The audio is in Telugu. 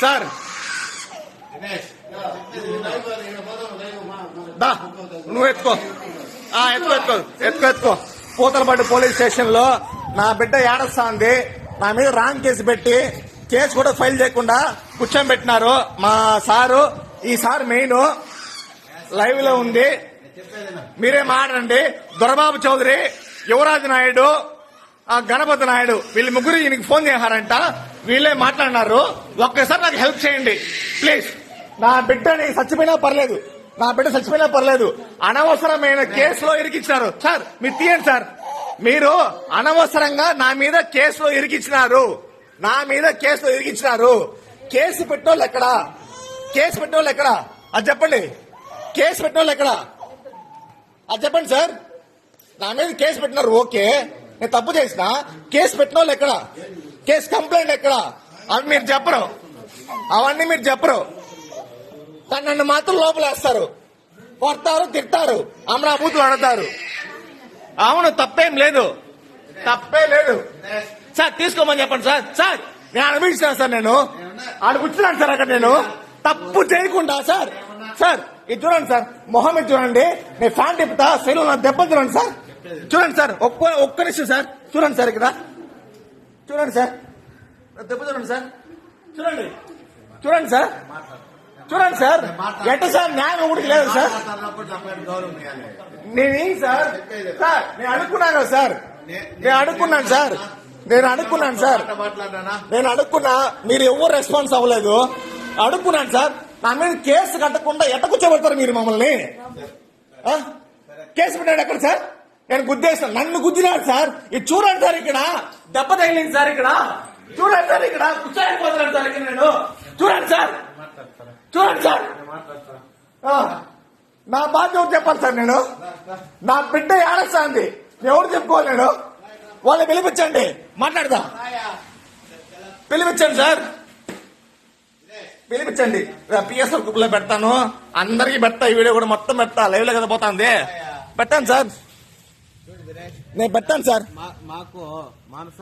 సార్ దా నువ్వు ఎత్తుకో. ఆ, ఎత్తుకో ఎత్తుకో ఎత్తుకో ఎత్తుకో. పూతలపట్టు పోలీస్ స్టేషన్లో నా బిడ్డ ఏడస్తాంది. నా మీద రాంగ్ కేసు పెట్టి కేసు కూడా ఫైల్ చేయకుండా కూర్చోబెట్టినారు మా సారు. ఈ సార్ మెయిన్. లైవ్లో ఉంది. మీరే మాట్లాడండి. దొరబాబు చౌదరి యువరాజు నాయుడు ఆ గణపతి నాయుడు వీళ్ళు ముగ్గురు ఈయనకి ఫోన్ చేశారంట. వీళ్ళే మాట్లాడినారు. ఒక్కసారి నాకు హెల్ప్ చేయండి. ప్లీజ్. నా బిడ్డని చచ్చిపోయినా పర్లేదు. నా బిడ్డ చచ్చిపోయినా పర్లేదు. అనవసరమైన కేసులో ఇరికించినారు సార్ మీరు తీయండి సార్. మీరు అనవసరంగా నా మీద కేసులో ఇరికించినారు నా మీద కేసులో ఇరికిచ్చినారు. కేసు పెట్టోళ్ళు ఎక్కడా? కేసు పెట్టోళ్ళు ఎక్కడా? అది చెప్పండి. కేసు పెట్టోళ్ళు ఎక్కడా? అది చెప్పండి సార్. నా మీద కేసు పెట్టినారు. ఓకే. నేను తప్పు చేసిన? కేసు పెట్టిన వాళ్ళు ఎక్కడ? కేసు కంప్లైంట్ ఎక్కడ? అవి మీరు చెప్పరు. అవన్నీ మీరు చెప్పరు. కానీ నన్ను మాత్రం లోపలేస్తారు. కొడతారు తిట్టారు అమరా బూతులు అడతారు. అవును తప్పేం లేదు. తప్పే లేదు. సార్ తీసుకోమని చెప్పండి సార్. సార్ నేను అనిపించినా సార్ నేను. ఆడ కూర్చున్నాను సార్ అక్కడ నేను. తప్పు చేయకుండా సార్. సార్ ఇది చూడండి సార్. మొహం ఇది చూడండి. నేను ఫ్యాన్ తిప్పుతా సెలవు దెబ్బ చూడండి సార్. చూడండి సార్ ఒక్క ఒక్క నిమిషం సార్ చూడండి సార్ ఇక్కడ. చూడండి సార్. దెబ్బ చూడండి సార్. చూడండి. చూడండి సార్. చూడండి సార్. ఎట్ట సార్ న్యాయం ఒకటి లేదు సార్. నేనేం సార్? సార్ నేను అనుకున్నాను కదా సార్. నేను అనుకున్నాను సార్. నేను అనుకున్నాను సార్. నేను అనుకున్నా మీరు ఎవరు రెస్పాన్స్ అవ్వలేదు. అడుక్కున్నాను సార్. నా మీద కేసు కట్టకుండా ఎట్ట కూర్చోబెడతారు మీరు మమ్మల్ని? కేసు పెట్టాడు ఎక్కడ సార్? నేను గుద్దేస్తాను నన్ను గుద్దినాడు సార్. ఇది చూడండి సార్ ఇక్కడ. దెబ్బ తగిలింది సార్ ఇక్కడ. చూడండి సార్ ఇక్కడ. కూర్చోలేకపోతున్నాను సార్ ఇక్కడ నేను. చూడండి సార్. చూడండి సార్. నా బాధ్యత ఎవరు చెప్పాలి సార్ నేను? నా బిడ్డ ఏడస్తాంది ఎవరు చెప్పుకోవాలి నేను? వాళ్ళని పిలిపించండి. మాట్లాడదా? పిలిపించండి సార్. పిలిపించండి. పిఎస్ఆర్ గ్రూప్లో పెడతాను. అందరికి పెడతా ఈ వీడియో కూడా మొత్తం పెడతా లైవ్లో కదా పోతాంది. పెట్టాను సార్. నేను పెట్టాను సార్. మా- మాకు మానస